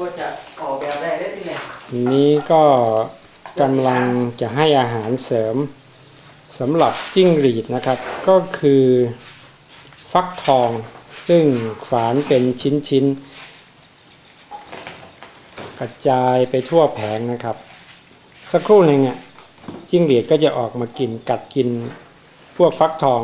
ว่าจะออกแบบได้ได้ที่ไหนนี้ก็กำลังจะให้อาหารเสริมสำหรับจิ้งหรีดนะครับ ก็คือฟักทอง ซึ่งฝานเป็นชิ้นๆ กระจายไปทั่วแผงนะครับ สักครู่หนึ่งอะจิ้งหรีดก็จะออกมากินกัดกินพวกฟักทอง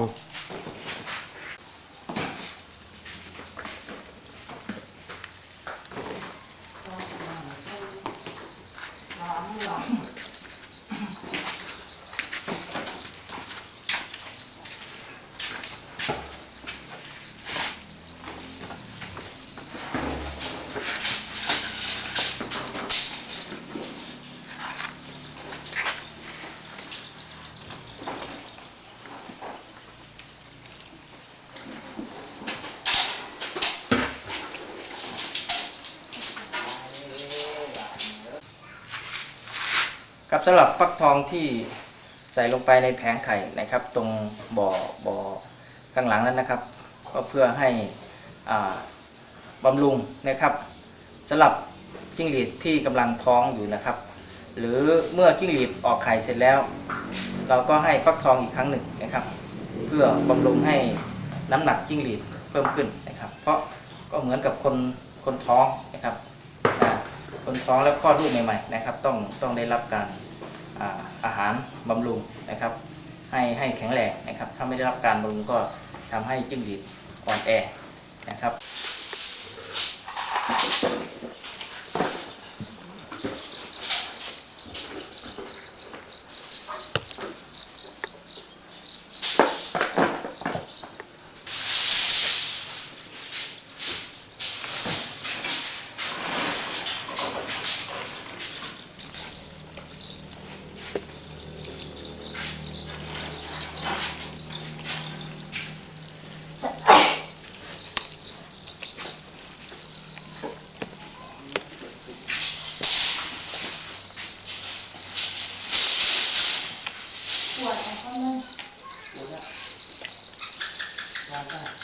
ครับสำหรับฟักทองที่ใส่ลงไปในแผงไข่นะครับ ตรงบ่อบ่อข้างหลังนั้นนะครับ ก็เพื่อให้อ่าบำรุงนะครับสำหรับจิ้งหรีดที่กำลังท้องอยู่นะครับ หรือเมื่อจิ้งหรีดออกไข่เสร็จแล้ว เราก็ให้ฟักทองอีกครั้งหนึ่งนะครับ เพื่อบำรุงให้น้ำหนักจิ้งหรีดเพิ่มขึ้นนะครับ เพราะก็เหมือนกับคนคนท้องนะครับ คนท้องและคลอดลูกใหม่ๆนะครับต้องต้องได้รับการอาอาหารบำรุงนะครับ ให้ให้แข็งแรงนะครับ ถ้าไม่ได้รับการบำรุงก็ทำให้จิ้งหรีดอ่อนแอนะครับ mo. Wala.